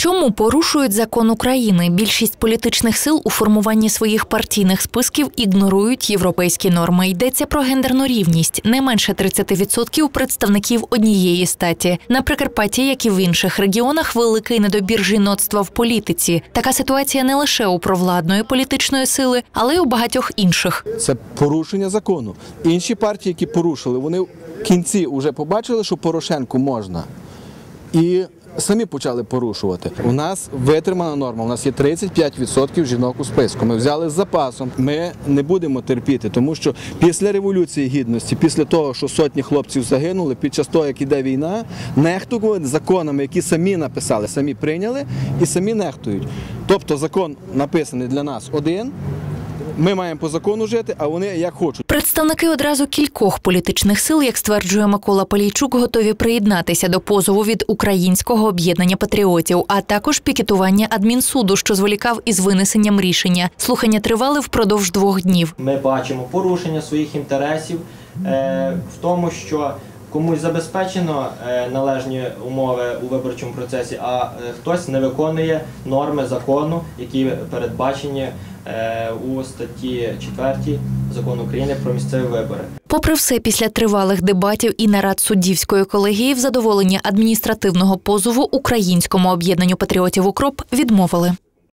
Чому порушують закон України? Більшість політичних сил у формуванні своїх партійних списків ігнорують європейські норми. Йдеться про гендерну рівність. Не менше 30% представників однієї статі. На Прикарпатті, як і в інших регіонах, великий недобір жіноцтва в політиці. Така ситуація не лише у провладної політичної сили, але й у багатьох інших. Це порушення закону. Інші партії, які порушили, вони в кінці вже побачили, що Порошенку можна. І самі почали порушувати. У нас витримана норма. У нас є 35% жінок у списку. Ми взяли з запасом. Ми не будемо терпіти, тому що після революції гідності, після того, що сотні хлопців загинули, під час того, як іде війна, нехтували законами, які самі написали, самі прийняли і самі нехтують. Тобто закон написаний для нас один. Ми маємо по закону жити, а вони як хочуть. Представники одразу кількох політичних сил, як стверджує Микола Полійчук, готові приєднатися до позову від українського об'єднання патріотів, а також пікетування адмінсуду, що зволікав із винесенням рішення. Слухання тривали впродовж двох днів. Ми бачимо порушення своїх інтересів е, в тому, що комусь забезпечено е, належні умови у виборчому процесі, а е, хтось не виконує норми закону, які передбачені е, у статті 4 закону України про місцеві вибори. Попри все, після тривалих дебатів і нарад суддівської колегії в задоволення адміністративного позову українському об'єднанню патріотів укроп відмовили.